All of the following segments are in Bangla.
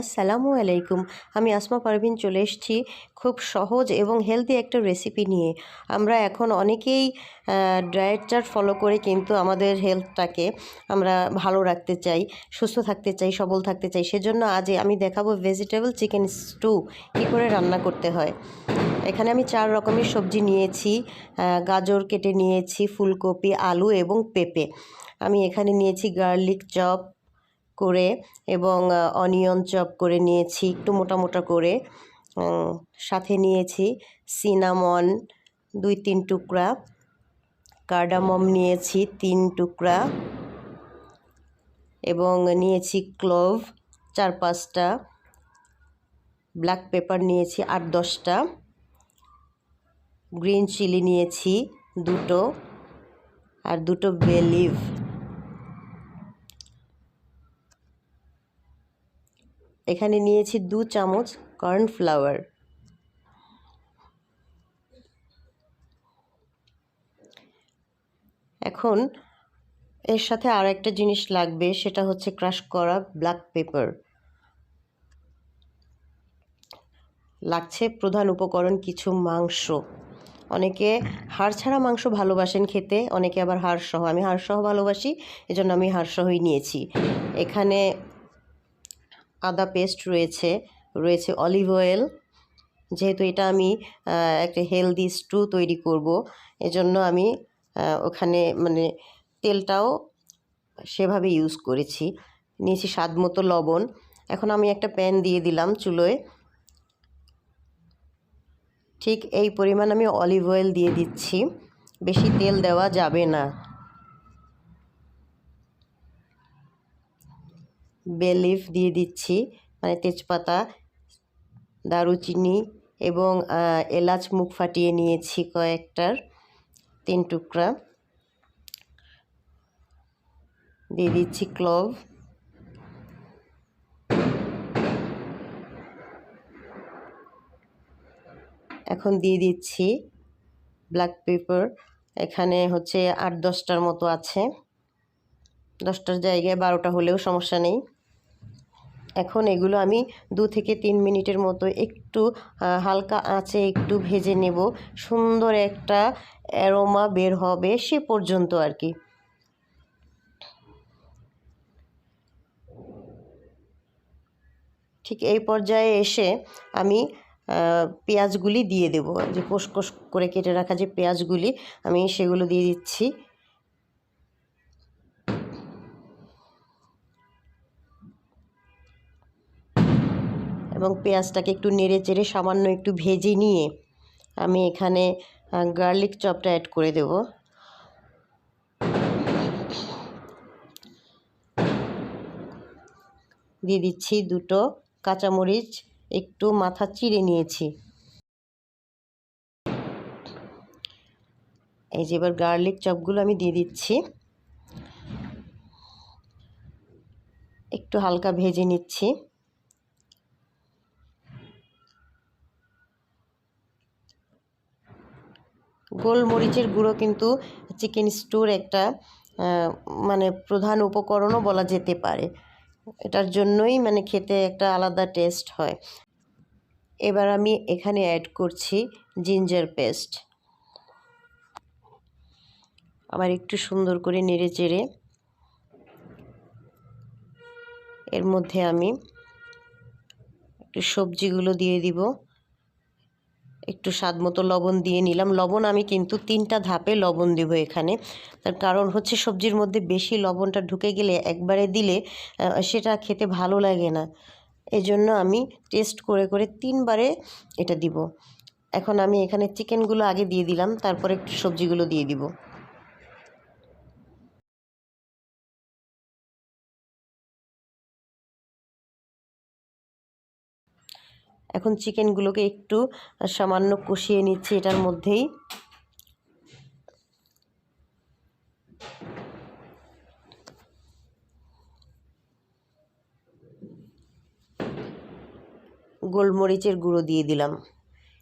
আসসালামু আলাইকুম। আমি আসমা পারভিন চলে এসেছি খুব সহজ এবং হেলদি একটা রেসিপি নিয়ে। আমরা এখন অনেকেই ডায়েট চার্ট ফলো করে কিন্তু আমাদের হেলথটাকে আমরা ভালো রাখতে চাই, সুস্থ থাকতে চাই, সবল থাকতে চাই। সেজন্য আজ আমি দেখাবো ভেজিটেবল চিকেন স্টু কী করে রান্না করতে হয়। এখানে আমি চার রকমের সবজি নিয়েছি গাজর কেটে নিয়েছি, ফুলকপি, আলু এবং পেঁপে। আমি এখানে নিয়েছি গার্লিক চপ করে এবং অনিয়ন চপ করে নিয়েছি, একটু মোটা মোটা করে। সাথে নিয়েছি সিনামন দুই তিন টুকরা, কার্ডামম নিয়েছি তিন টুকরা এবং নিয়েছি ক্লোভ চার পাঁচটা, ব্ল্যাক পেপার নিয়েছি আট দশটা, গ্রিন চিলি নিয়েছি দুটো, আর দুটো বে এখানে নিয়েছি দু চামচ কর্নফ্লাওয়ার। এখন এর সাথে আর একটা জিনিস লাগবে, সেটা হচ্ছে ক্রাশ করা ব্ল্যাক পেপার। লাগছে প্রধান উপকরণ কিছু মাংস। অনেকে হাড় ছাড়া মাংস ভালোবাসেন খেতে, অনেকে আবার হাড় সহ আমি হাড় সহ ভালোবাসি, এজন্য আমি হাড় সহই নিয়েছি। এখানে আদা পেস্ট রয়েছে রয়েছে অলিভ অয়েল যেহেতু এটা আমি একটা হেলদি স্টু তৈরি করব, এজন্য আমি ওখানে মানে তেলটাও সেভাবে ইউজ করেছি। নিয়েছি স্বাদ মতো লবণ। এখন আমি একটা প্যান দিয়ে দিলাম চুলোয়। ঠিক এই পরিমাণ আমি অলিভ অয়েল দিয়ে দিচ্ছি। বেশি তেল দেওয়া যাবে না। বে লিফ দিয়ে দিচ্ছি। মানে তেজপাতা, দারুচিনি এবং এলাচ মুখ ফাটিয়ে নিয়েছি কয়েকটার, তিন টুকরা। দিয়ে দিচ্ছি ক্লভ এখন দিয়ে দিচ্ছি ব্ল্যাক পেপার এখানে হচ্ছে আট দশটার মতো আছে। দশটার জায়গায় বারোটা হলেও সমস্যা নেই। এখন এগুলো আমি দু থেকে তিন মিনিটের মতো একটু হালকা আঁচে একটু ভেজে নেব। সুন্দর একটা অ্যারোমা বের হবে সে পর্যন্ত আর কি। ঠিক এই পর্যায়ে এসে আমি পেঁয়াজগুলি দিয়ে দেবো। যে কোষ কোষ করে কেটে রাখা যে পেঁয়াজগুলি, আমি সেগুলো দিয়ে দিচ্ছি। এবং পেঁয়াজটাকে একটু নেড়ে চেড়ে সামান্য একটু ভেজে নিয়ে আমি এখানে গার্লিক চপটা অ্যাড করে দেব। দিয়ে দিচ্ছি দুটো কাঁচামরিচ, একটু মাথা চিড়ে নিয়েছি। এই যে এবার গার্লিক চপগুলো আমি দিয়ে দিচ্ছি। একটু হালকা ভেজে নিচ্ছি। গোলমরিচের গুঁড়ো কিন্তু চিকেন স্টুর একটা মানে প্রধান উপকরণও বলা যেতে পারে। এটার জন্যই মানে খেতে একটা আলাদা টেস্ট হয়। এবার আমি এখানে অ্যাড করছি জিঞ্জার পেস্ট আবার একটু সুন্দর করে নেড়ে চেড়ে এর মধ্যে আমি একটু সবজিগুলো দিয়ে দিব। একটু স্বাদ মতো লবণ দিয়ে নিলাম। লবণ আমি কিন্তু তিনটা ধাপে লবণ দেব এখানে। তার কারণ হচ্ছে সবজির মধ্যে বেশি লবণটা ঢুকে গেলে একবারে দিলে সেটা খেতে ভালো লাগে না। এজন্য আমি টেস্ট করে করে তিনবারে এটা দিব। এখন আমি এখানে চিকেনগুলো আগে দিয়ে দিলাম, তারপরে একটু সবজিগুলো দিয়ে দিব। এখন চিকেনগুলোকে একটু সামান্য কষিয়ে নিচ্ছি এটার মধ্যেই। গোলমরিচের গুঁড়ো দিয়ে দিলাম।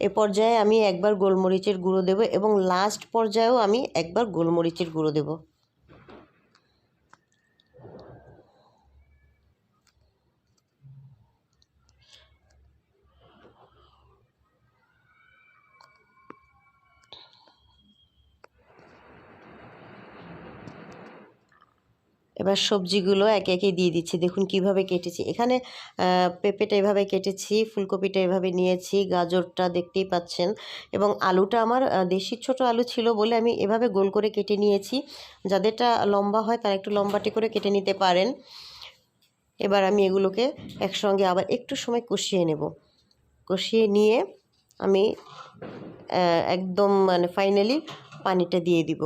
এ পর্যায়ে আমি একবার গোলমরিচের গুঁড়ো দেব এবং লাস্ট পর্যায়েও আমি একবার গোলমরিচের গুঁড়ো দেব। এবার সবজিগুলো একে একে দিয়ে দিচ্ছি। দেখুন কীভাবে কেটেছি। এখানে পেঁপেটা এভাবে কেটেছি, ফুলকপিটা এভাবে নিয়েছি, গাজরটা দেখতেই পাচ্ছেন। এবং আলুটা আমার দেশি ছোট আলু ছিল বলে আমি এভাবে গোল করে কেটে নিয়েছি। যাদেরটা লম্বা হয় তারা একটু লম্বাটি করে কেটে নিতে পারেন। এবার আমি এগুলোকে একসঙ্গে আবার একটু সময় কষিয়ে নেব। কষিয়ে নিয়ে আমি একদম মানে ফাইনালি পানিটা দিয়ে দিব।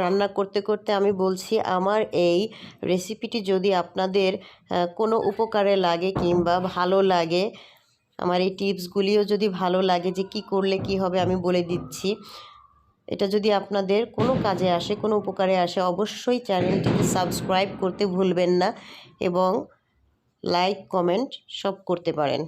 রান্না করতে করতে আমি বলছি, আমার এই রেসিপিটি যদি আপনাদের কোনো উপকারে লাগে কিংবা ভালো লাগে, আমার এই টিপসগুলিও যদি ভালো লাগে যে কি করলে কি হবে আমি বলে দিচ্ছি। এটা যদি আপনাদের কোনো কাজে আসে, কোনো উপকারে আসে, অবশ্যই চ্যানেলটিকে সাবস্ক্রাইব করতে ভুলবেন না এবং লাইক কমেন্ট সব করতে পারেন।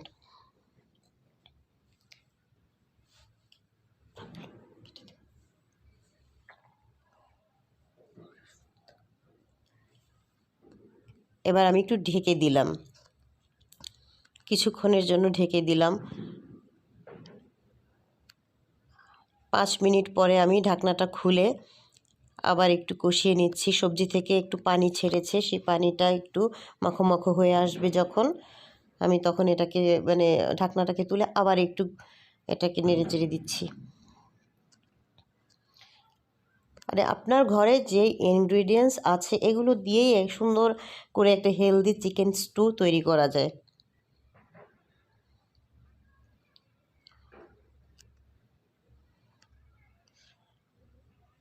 এবার আমি একটু ঢেকে দিলাম। কিছুক্ষণের জন্য ঢেকে দিলাম। পাঁচ মিনিট পরে আমি ঢাকনাটা খুলে আবার একটু কষিয়ে নিচ্ছি। সবজি থেকে একটু পানি ছেড়েছে সেই পানিটা একটু মাখো মাখো হয়ে আসবে যখন। আমি তখন এটাকে মানে ঢাকনাটাকে তুলে আবার একটু এটাকে নেড়ে চেড়ে দিচ্ছি। মানে আপনার ঘরে যে ইনগ্রিডিয়েন্টস আছে, এগুলো দিয়েই এক সুন্দর করে একটা হেলদি চিকেন স্টু তৈরি করা যায়।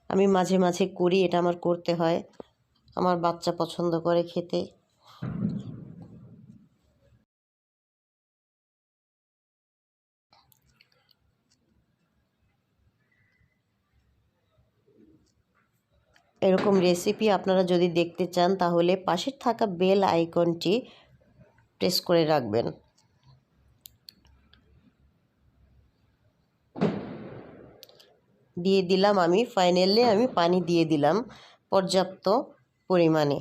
আমি মাঝে মাঝে করি, এটা আমার করতে হয়। আমার বাচ্চা পছন্দ করে খেতে। এরকম রেসিপি আপনারা যদি দেখতে চান, তাহলে পাশে থাকা বেল আইকনটি প্রেস করে রাখবেন। দিয়ে দিলাম আমি ফাইনালি আমি পানি দিয়ে দিলাম পর্যাপ্ত পরিমাণে।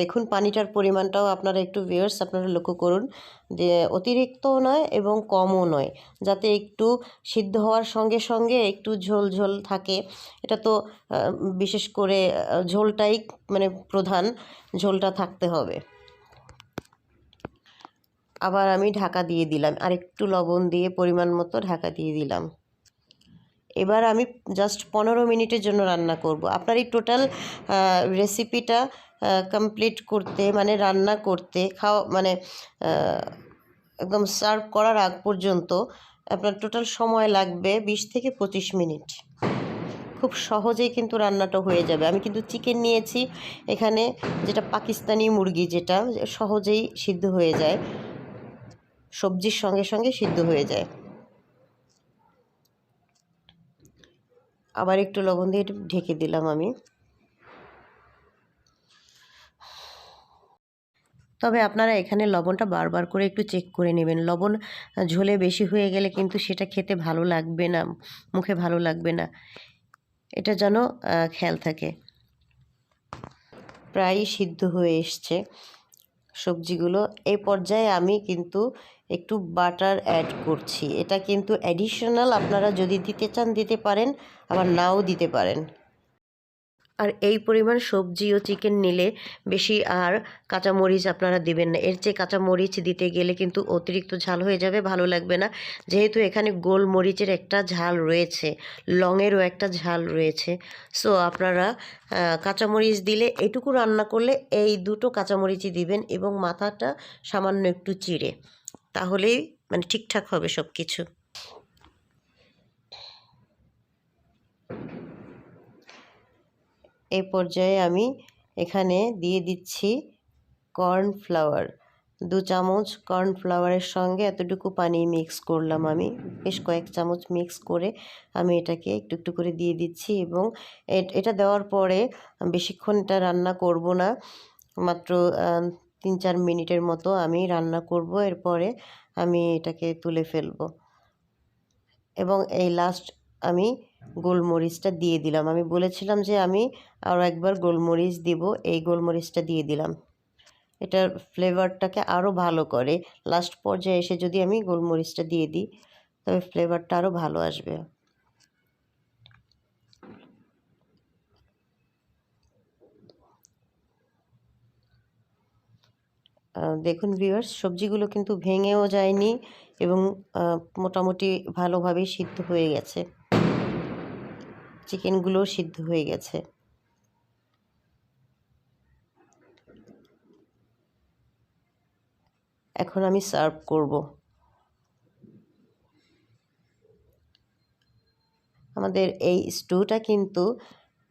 দেখুন, পানিটার পরিমাণটাও আপনারা একটু ভিউয়ার্স আপনারা লক্ষ্য করুন যে অতিরিক্তও নয় এবং কমও নয়। যাতে একটু সিদ্ধ হওয়ার সঙ্গে সঙ্গে একটু ঝোল ঝোল থাকে। এটা তো বিশেষ করে ঝোলটাই মানে প্রধান, ঝোলটা থাকতে হবে। আবার আমি ঢাকা দিয়ে দিলাম। আর একটু লবণ দিয়ে পরিমাণ মতো ঢাকা দিয়ে দিলাম। এবার আমি জাস্ট পনেরো মিনিটের জন্য রান্না করব। আপনার এই টোটাল রেসিপিটা কমপ্লিট করতে মানে রান্না করতে, খাওয়া মানে একদম সার্ভ করার আগ পর্যন্ত আপনার টোটাল সময় লাগবে বিশ থেকে পঁচিশ মিনিট। খুব সহজেই কিন্তু রান্নাটা হয়ে যাবে। আমি কিন্তু চিকেন নিয়েছি। এখানে যেটা পাকিস্তানি মুরগি যেটা, সহজেই সিদ্ধ হয়ে যায়। সবজির সঙ্গে সঙ্গে সিদ্ধ হয়ে যায়। আবার একটু লবণ দিয়ে ঢেকে দিলাম আমি। তবে আপনারা এখানে লবণটা বারবার করে একটু চেক করে নেবেন। লবণ ঝোলে বেশি হয়ে গেলে কিন্তু সেটা খেতে ভালো লাগবে না, মুখে ভালো লাগবে না। এটা যেন খেয়াল থাকে। প্রায়ই সিদ্ধ হয়ে এসছে সবজিগুলো। এই পর্যায়ে আমি কিন্তু একটু বাটার অ্যাড করছি। এটা কিন্তু অ্যাডিশনাল আপনারা যদি দিতে চান দিতে পারেন, আবার নাও দিতে পারেন। আর এই পরিমাণ সবজি ও চিকেন নিলে বেশি আর কাঁচামরিচ আপনারা দিবেন না। এর চেয়ে কাঁচামরিচ দিতে গেলে কিন্তু অতিরিক্ত ঝাল হয়ে যাবে, ভালো লাগবে না। যেহেতু এখানে গোলমরিচের একটা ঝাল রয়েছে, লংয়েরও একটা ঝাল রয়েছে। সো আপনারা কাঁচামরিচ দিলে এটুকু রান্না করলে এই দুটো কাঁচামরিচই দিবেন এবং মাথাটা সামান্য একটু চিড়ে। তাহলেই মানে ঠিকঠাক হবে সব কিছু এই পর্যায়ে আমি এখানে দিয়ে দিচ্ছি কর্নফ্লাওয়ার। দু চামচ কর্নফ্লাওয়ারের সঙ্গে এতটুকু পানি মিক্স করলাম আমি। বেশ কয়েক চামচ মিক্স করে আমি এটাকে একটু একটু করে দিয়ে দিচ্ছি এবং এটা দেওয়ার পরে বেশিক্ষণ এটা রান্না করব না। মাত্র তিন চার মিনিটের মতো আমি রান্না করব, এরপরে আমি এটাকে তুলে ফেলব। এবং এই লাস্ট আমি গোলমরিচটা দিয়ে দিলাম। আমি বলেছিলাম যে আমি আরও একবার গোলমরিচ দিব, এই গোলমরিচটা দিয়ে দিলাম। এটার ফ্লেভারটাকে আরও ভালো করে, লাস্ট পর্যায়ে এসে যদি আমি গোলমরিচটা দিয়ে দিই, তবে ফ্লেভারটা আরও ভালো আসবে। দেখুন ভিউয়ার্স সবজিগুলো কিন্তু ভেঙেও যায়নি এবং মোটামুটি ভালোভাবেই সিদ্ধ হয়ে গেছে। চিকেনগুলোও সিদ্ধ হয়ে গেছে। এখন আমি সার্ভ করব। আমাদের এই স্টুটা কিন্তু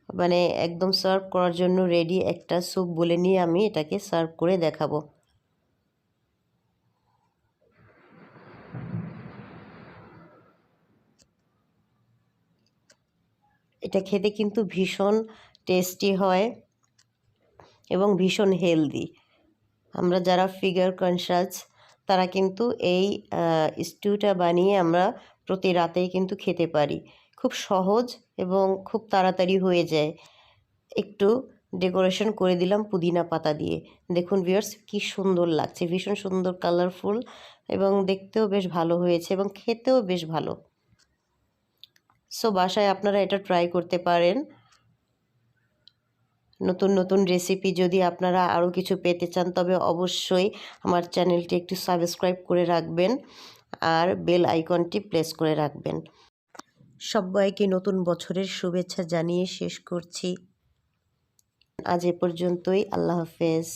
মানে একদম সার্ভ করার জন্য রেডি একটা স্যুপ বলে নিয়ে আমি এটাকে সার্ভ করে দেখাবো। এটা খেতে কিন্তু ভীষণ টেস্টি হয় এবং ভীষণ হেলদি আমরা যারা ফিগার কনসাস তারা কিন্তু এই স্টিউটা বানিয়ে আমরা প্রতি রাতেই কিন্তু খেতে পারি। খুব সহজ এবং খুব তাড়াতাড়ি হয়ে যায়। একটু ডেকোরেশন করে দিলাম পুদিনা পাতা দিয়ে। দেখুন ভিউয়ার্স কি সুন্দর লাগছে, ভীষণ সুন্দর কালারফুল এবং দেখতেও বেশ ভালো হয়েছে এবং খেতেও বেশ ভালো। সো বাসায় আপনারা এটা ট্রাই করতে পারেন। নতুন নতুন রেসিপি যদি আপনারা আরও কিছু পেতে চান, তবে অবশ্যই আমার চ্যানেলটি একটু সাবস্ক্রাইব করে রাখবেন আর বেল আইকনটি প্রেস করে রাখবেন। সবাইকে নতুন বছরের শুভেচ্ছা জানিয়ে শেষ করছি। আজ এ পর্যন্তই, আল্লাহ হাফেজ।